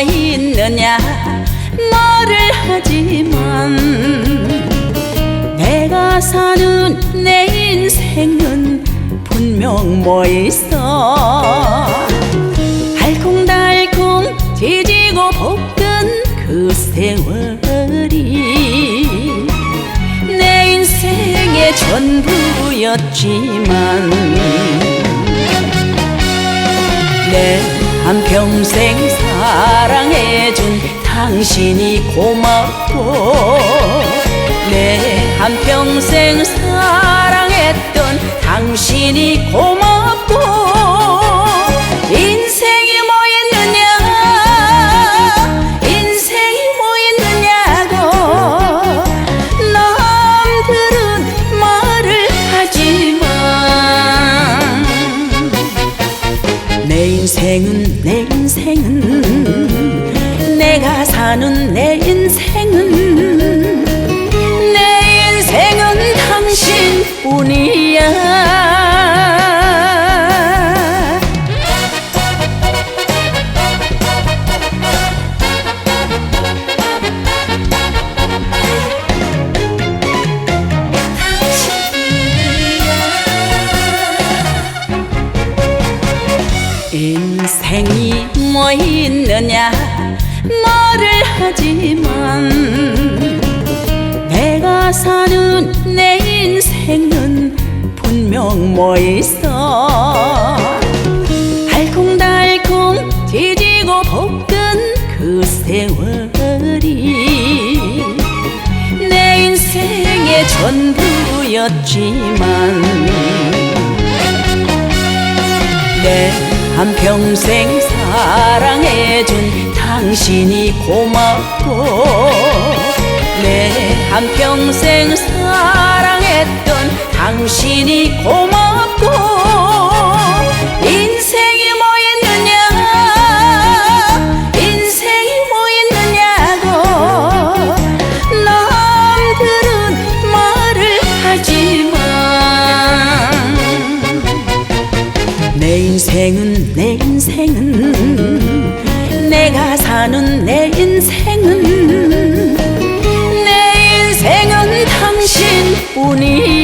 있느냐? 말을 하지만 내가 사는 내 인생은 분명 뭐 있어? 알콩달콩 지지고 볶은 그 세월이 내 인생의 전부였지만 내 한평생 사랑해준 당신이 고맙고 내 한평생 사랑했던 당신이 고맙고 인생은 내 인생은 내가 사는 내 인생 인생이 뭐 있느냐? 말을 하지만 내가 사는 내 인생은 분명 뭐 있어? 알콩달콩 지지고 볶은 그 세월이 내 인생의 전부였지만 내 한평생 사랑해준 당신이 고맙고 내 한평생 사랑했던 당신이 고맙고 내 인생은 내 인생은. 내가 사는 내 인생은. 내 인생은 당신뿐이